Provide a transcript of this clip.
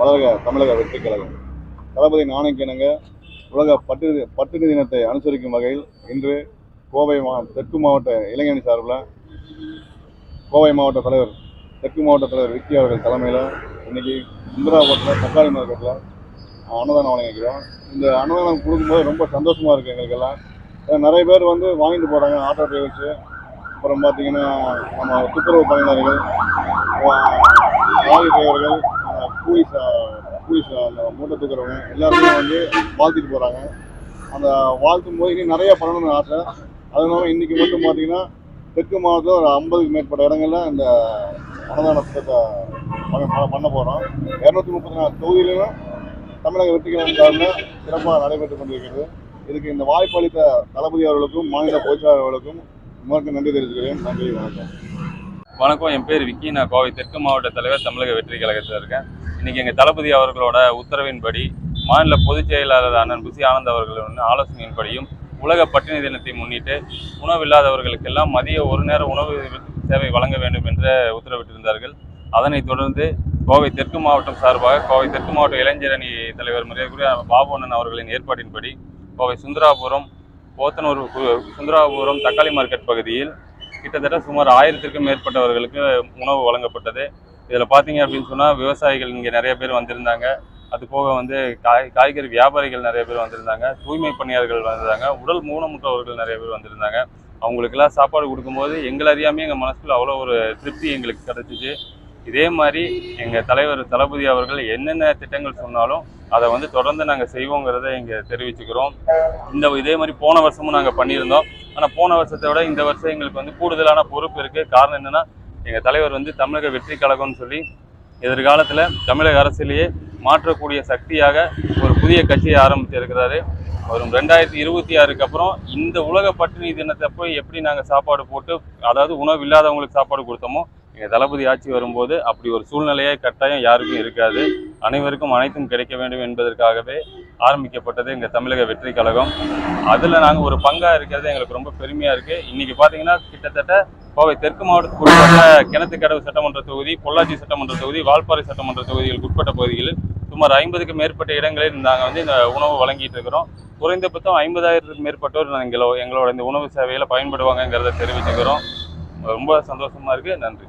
வளர்க தமிழக வெற்றி கழகம். தளபதி நாணயக்கிணங்க உலக பட்டு பட்டினி தினத்தை அனுசரிக்கும் வகையில் இன்று கோவை மா தெற்கு மாவட்ட இளைஞணி சார்பில் கோவை மாவட்ட தலைவர் தெற்கு மாவட்ட தலைவர் விக்கி அவர்கள் தலைமையில் இன்னைக்கு இந்திராபுரத்தில் தக்காளி மார்க்கெட்டில் அன்னதானம் வழங்கிக்கிறோம் இந்த அன்னதானம் கொடுக்கும்போது ரொம்ப சந்தோஷமாக இருக்குது எங்களுக்கெல்லாம். நிறைய பேர் வந்து வாங்கிட்டு போகிறாங்க ஆட்டோ டிரைவர்ஸு அப்புறம் பார்த்திங்கன்னா நம்ம துப்புரவு பணியாளர்கள் லாரி டிரைவர்கள் அஹ் கூலி uh, uh, அந்த மூட்டை தூக்குறவங்க எல்லாருமே வந்து வாழ்த்திட்டு போகிறாங்க அந்த வாழ்த்தும் போது இன்னும் நிறைய பண்ணணும்னு ஆசை அது இல்லாமல் இன்றைக்கி மட்டும் பார்த்தீங்கன்னா தெற்கு மாவட்டத்தில் ஒரு ஐம்பதுக்கு மேற்பட்ட இடங்கள்ல இந்த அன்னதான திட்டத்தை பண்ண பண்ண- போகிறோம் இரநூத்தி முப்பத்தி நாலு தொகுதியிலும் தமிழக வெற்றிகளின் சார்பில் சிறப்பாக நடைபெற்று கொண்டிருக்கிறது. இதுக்கு இந்த வாய்ப்பு அளித்த தளபதி அவர்களுக்கும் மாநில பொதுச்செயலாளர் அவர்களுக்கும் உமக்கு நன்றி தெரிவிக்கிறேன் நன்றி வணக்கம். வணக்கம் என் பேர் விக்கி. நான் கோவை தெற்கு மாவட்ட தலைவர் தமிழக வெற்றி கழகத்தில் இருக்கேன். இன்னைக்கு எங்கள் தளபதி அவர்களோட உத்தரவின்படி மாநில பொதுச் செயலாளர் அண்ணன் புசி ஆனந்த் அவர்களின் ஆலோசனையின்படியும் உலக பட்டினி தினத்தை முன்னிட்டு உணவில்லாதவர்களுக்கெல்லாம் மதிய ஒரு நேர உணவு சேவை வழங்க வேண்டும் என்று உத்தரவிட்டிருந்தார்கள். அதனைத் தொடர்ந்து கோவை தெற்கு மாவட்டம் சார்பாக கோவை தெற்கு மாவட்ட இளைஞர் அணி தலைவர் மரியாதைக்குரிய பாபு அண்ணன் அவர்களின் ஏற்பாட்டின்படி கோவை சுந்தராபுரம் போத்தனூர் கு- சுந்தராபுரம் தக்காளி மார்க்கெட் பகுதியில் கிட்டத்தட்ட சுமார் ஆயிரத்திற்கும் மேற்பட்டவர்களுக்கு உணவு வழங்கப்பட்டது. இதில் பார்த்தீங்க அப்படின்னு சொன்னால் விவசாயிகள் இங்கே நிறைய பேர் வந்திருந்தாங்க. அது போக வந்து காய் காய்கறி வியாபாரிகள் நிறைய பேர் வந்திருந்தாங்க. தூய்மை பணியாளர்கள் வந்திருந்தாங்க. உடல் ஊனமுற்றவர்கள் நிறைய பேர் வந்திருந்தாங்க. அவங்களுக்கெல்லாம் சாப்பாடு கொடுக்கும்போது எங்களை அறியாமே எங்கள் மனசுக்குள்ள அவ்வளோ ஒரு திருப்தி எங்களுக்கு கிடச்சிச்சு. இதே மாதிரி எங்கள் தலைவர் தளபதி அவர்கள் என்னென்ன திட்டங்கள் சொன்னாலும் அதை வந்து தொடர்ந்து நாங்கள் செய்வோங்கிறத இங்கே தெரிவிச்சுக்கிறோம். இந்த இதே மாதிரி போன வருஷமும் நாங்கள் பண்ணியிருந்தோம். ஆனால் போன வருஷத்தை விட இந்த வருஷம் எங்களுக்கு வந்து கூடுதலான பொறுப்பு இருக்குது காரணம் என்னென்னா எங்கள் தலைவர் வந்து தமிழக வெற்றி கழகம்னு சொல்லி எதிர்காலத்தில் தமிழக அரசிலேயே மாற்றக்கூடிய சக்தியாக ஒரு புதிய கட்சியை ஆரம்பித்திருக்கிறாரு. வரும் ரெண்டாயிரத்தி இருபத்தி ஆறுக்கு அப்புறம் இந்த உலக பட்டினி தினத்தை போய் எப்படி நாங்கள் சாப்பாடு போட்டு அதாவது உணவு இல்லாதவங்களுக்கு சாப்பாடு கொடுத்தோமோ எங்கள் தளபதி ஆட்சி வரும்போது அப்படி ஒரு சூழ்நிலையே கட்டாயம் யாருக்கும் இருக்காது. அனைவருக்கும் அனைத்தும் கிடைக்க வேண்டும் என்பதற்காகவே ஆரம்பிக்கப்பட்டது எங்கள் தமிழக வெற்றி கழகம். அதில் நாங்கள் ஒரு பங்காக இருக்கிறது எங்களுக்கு ரொம்ப பெருமையாக இருக்குது இன்றைக்கி பார்த்தீங்கன்னா கிட்டத்தட்ட கோவை தெற்கு மாவட்டத்துக்கு உட்பட்ட கிணத்துக்கடவு சட்டமன்ற தொகுதி பொள்ளாச்சி சட்டமன்ற தொகுதி வால்பாறை சட்டமன்ற தொகுதிகளுக்கு உட்பட்ட பகுதிகளில் சுமார் ஐம்பதுக்கு மேற்பட்ட இடங்களில் நாங்கள் வந்து இந்த உணவு வழங்கிட்டு இருக்கிறோம். குறைந்தபட்சம் ஐம்பதாயிரத்துக்கு மேற்பட்டோர் எங்களோ எங்களோட இந்த உணவு சேவையில் பயன்படுவாங்கங்கிறத தெரிவிச்சுக்கிறோம். ரொம்ப சந்தோஷமா இருக்கு. நன்றி.